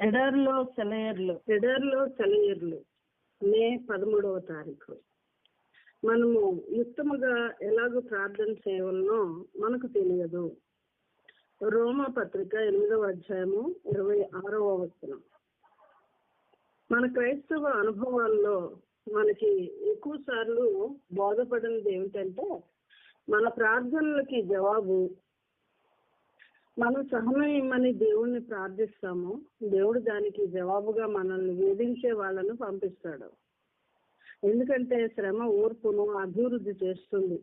ఎడర్లో సెలయర్లు ఎడర్లో సెలయర్లు. మే పదమూడవ తారీఖు. మనము యుక్తముగా ఎలాగో ప్రార్థన చేయవలనో మనకు తెలియదు. రోమా పత్రిక ఎనిమిదవ అధ్యాయము ఇరవై ఆరవ వచనం. మన క్రైస్తవ అనుభవాల్లో మనకి ఎక్కువ సార్లు బోధపడినది ఏమిటంటే మన ప్రార్థనలకి జవాబు మనం సహనం ఇమ్మని దేవుణ్ణి ప్రార్థిస్తాము. దేవుడు దానికి జవాబుగా మనల్ని వేధించే వాళ్ళను పంపిస్తాడు. ఎందుకంటే శ్రమ ఓర్పును అభివృద్ధి చేస్తుంది.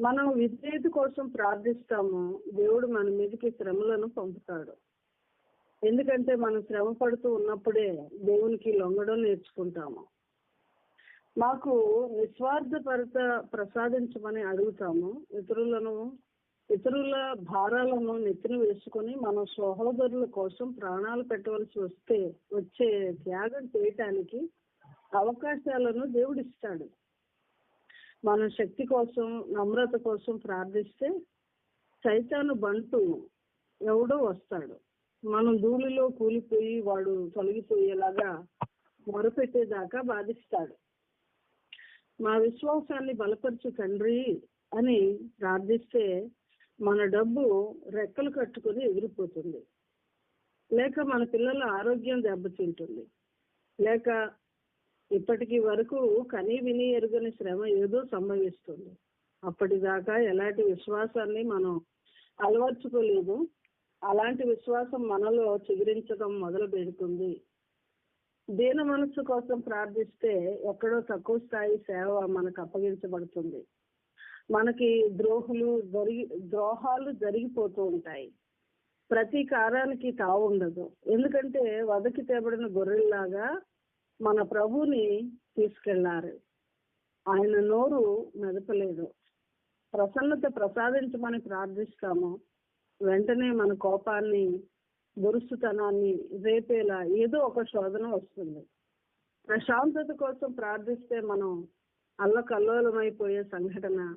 మనం విధేయత కోసం ప్రార్థిస్తాము. దేవుడు మన మీదకి శ్రమలను పంపుతాడు. ఎందుకంటే మనం శ్రమ పడుతూ ఉన్నప్పుడే దేవునికి లొంగడం నేర్చుకుంటాము. మాకు నిస్వార్థపరత ప్రసాదించమని అడుగుతాము. ఇతరులను ఇతరుల భారాలను నెత్తిన వేసుకొని మన సహోదరుల కోసం ప్రాణాలు పెట్టవలసి వస్తే వచ్చే త్యాగం చేయటానికి అవకాశాలను దేవుడిస్తాడు. మన శక్తి కోసం నమ్రత కోసం ప్రార్థిస్తే సైతాను బంటు ఎవడో వస్తాడు. మనం ధూళిలో కూలిపోయి వాడు తొలగిపోయేలాగా మొరపెట్టేదాకా బాధిస్తాడు. మా విశ్వాసాన్ని బలపరచు తండ్రి అని ప్రార్థిస్తే మన డబ్బు రెక్కలు కట్టుకుని ఎగిరిపోతుంది. లేక మన పిల్లల ఆరోగ్యం దెబ్బతింటుంది. లేక ఇప్పటికి వరకు కనీ విని ఎరుగని శ్రమ ఏదో సంభవిస్తుంది. అప్పటిదాకా ఎలాంటి విశ్వాసాన్ని మనం అలవర్చుకోలేదు. అలాంటి విశ్వాసం మనలో చిగురించడం మొదలు పెడుతుంది. దీన మనస్సు కోసం ప్రార్థిస్తే ఎక్కడో తక్కువ స్థాయి సేవ మనకు అప్పగించబడుతుంది. మనకి ద్రోహులు జరిగి ద్రోహాలు జరిగిపోతూ ఉంటాయి. ప్రతి కారానికి తావుండదు ఎందుకంటే వదకి తేబడిన గొర్రెల్లాగా మన ప్రభుని తీసుకెళ్ళారు. ఆయన నోరు మెదపలేదు. ప్రసన్నత ప్రసాదించమని ప్రార్థిస్తాము. వెంటనే మన కోపాన్ని దురుసుతనాన్ని రేపేలా ఏదో ఒక శోధన వస్తుంది. ప్రశాంతత కోసం ప్రార్థిస్తే మనం అల్లకల్లోలమైపోయే సంఘటన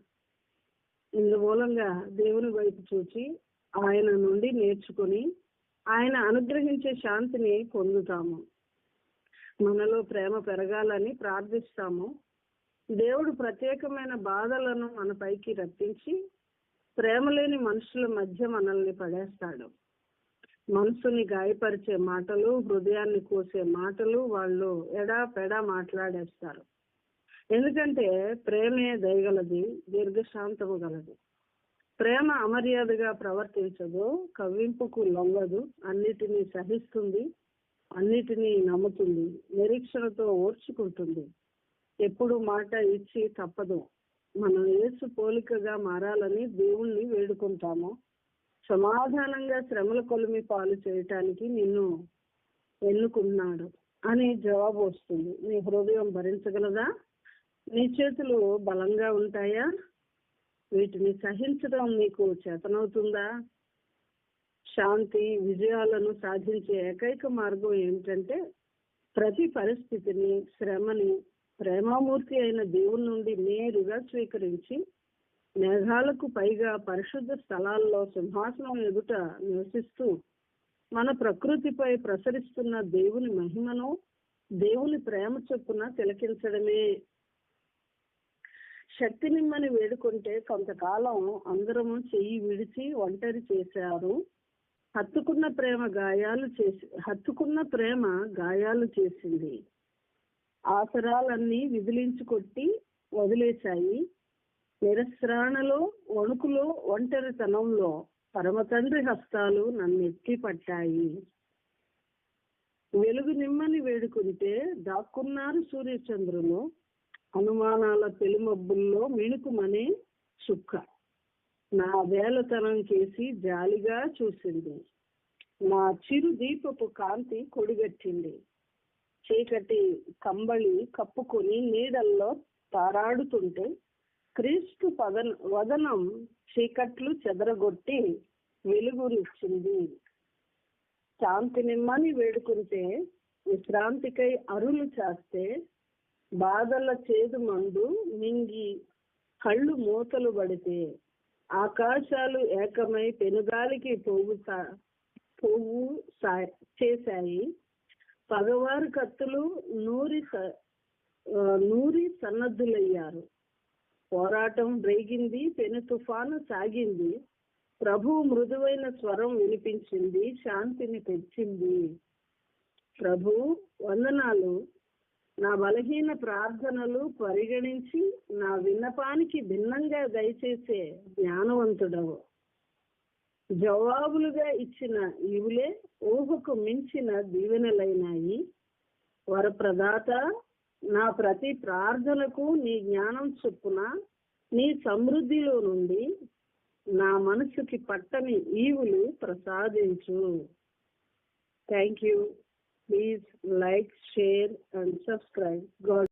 ఇందు మూలంగా దేవుని వైపు చూచి ఆయన నుండి నేర్చుకుని ఆయన అనుగ్రహించే శాంతిని పొందుతాము. మనలో ప్రేమ పెరగాలని ప్రార్థిస్తాము. దేవుడు ప్రత్యేకమైన బాధలను మనపైకి రప్పించి ప్రేమ లేని మనుషుల మధ్య మనల్ని పడేస్తాడు. మనసుని గాయపరిచే మాటలు హృదయాన్ని కోసే మాటలు వాళ్ళు ఎడా పెడా మాట్లాడేస్తారు. ఎందుకంటే ప్రేమే దయగలది దీర్ఘశాంతము గలది. ప్రేమ అమర్యాదగా ప్రవర్తించదు కవ్వింపుకు లొంగదు అన్నిటినీ సహిస్తుంది అన్నిటినీ నమ్ముతుంది నిరీక్షణతో ఓర్చుకుంటుంది. ఎప్పుడు మాట ఇచ్చి తప్పదు. మనం యేసు పోలికగా మారాలని దేవుణ్ణి వేడుకుంటాము. సమాధానంగా శ్రమల కొలిమి పాలు చేయటానికి నిన్ను ఎన్నుకున్నాడు అని జవాబు వస్తుంది. నీ హృదయం భరించగలదా? నీ చేతులు బలంగా ఉంటాయా? వీటిని సహించడం నీకు చేతనవుతుందా? శాంతి విజయాలను సాధించే ఏకైక మార్గం ఏమిటంటే ప్రతి పరిస్థితిని శ్రమని ప్రేమామూర్తి అయిన దేవుని నుండి నేరుగా స్వీకరించి మేఘాలకు పైగా పరిశుద్ధ స్థలాల్లో సింహాసనం ఎదుట నివసిస్తూ మన ప్రకృతిపై ప్రసరిస్తున్న దేవుని మహిమను దేవుని ప్రేమ చొప్పున తిలకించడమే శక్తి నిమ్మని వేడుకుంటే కొంతకాలం అందరము చెయ్యి విడిచి ఒంటరి చేశారు. హత్తుకున్న ప్రేమ గాయాలు చేసి హత్తుకున్న ప్రేమ గాయాలు చేసింది. ఆసరాలన్నీ విదిలించి కొట్టి వదిలేశాయి. నిరస్రాణలో వణుకులో ఒంటరితనంలో పరమతండ్రి హస్తాలు నన్ను ఎత్తి పట్టాయి. వెలుగు నిమ్మని వేడుకుంటే దాక్కున్నారు సూర్యచంద్రులు. అనుమానాల తెలుమబ్బుల్లో మిణుకుమనే సుక్క. నా వేలతనం చేసి జాలిగా చూసింది. నా చిరు దీపపు కాంతి కొడిగట్టింది. చీకటి కంబళి కప్పుకొని నీడల్లో తారాడుతుంటే క్రీస్తు పదన వదనం చీకట్లు చెదరగొట్టి వెలుగునిచ్చింది. శాంతి నిమ్మని వేడుకుంటే విశ్రాంతికై అరులు చేస్తే బాధల చేదు మందు మింగి కళ్ళు మూతలు పడితే ఆకాశాలు ఏకమై పెనుగాలికి పోగుతా పోవు సా- చేశాయి. పగవారు కత్తులు నూరి స- నూరి సన్నద్ధులయ్యారు. పోరాటం రేగింది పెను తుఫాను సాగింది. ప్రభు మృదువైన స్వరం వినిపించింది శాంతిని తెచ్చింది ప్రభు వందనాలు. నా బలహీన ప్రార్థనలు పరిగణించి నా విన్నపానికి భిన్నంగా దయచేసే జ్ఞానవంతుడవు. జవాబులుగా ఇచ్చిన ఇవులే ఊహకు మించిన దీవెనలైనాయి. వరప్రదాత నా ప్రతి ప్రార్థనకు నీ జ్ఞానం చొప్పున నీ సమృద్ధిలో నుండి నా మనసుకి పట్టని ఈవులు ప్రసాదించు. Thank you. Please like, share and subscribe. God.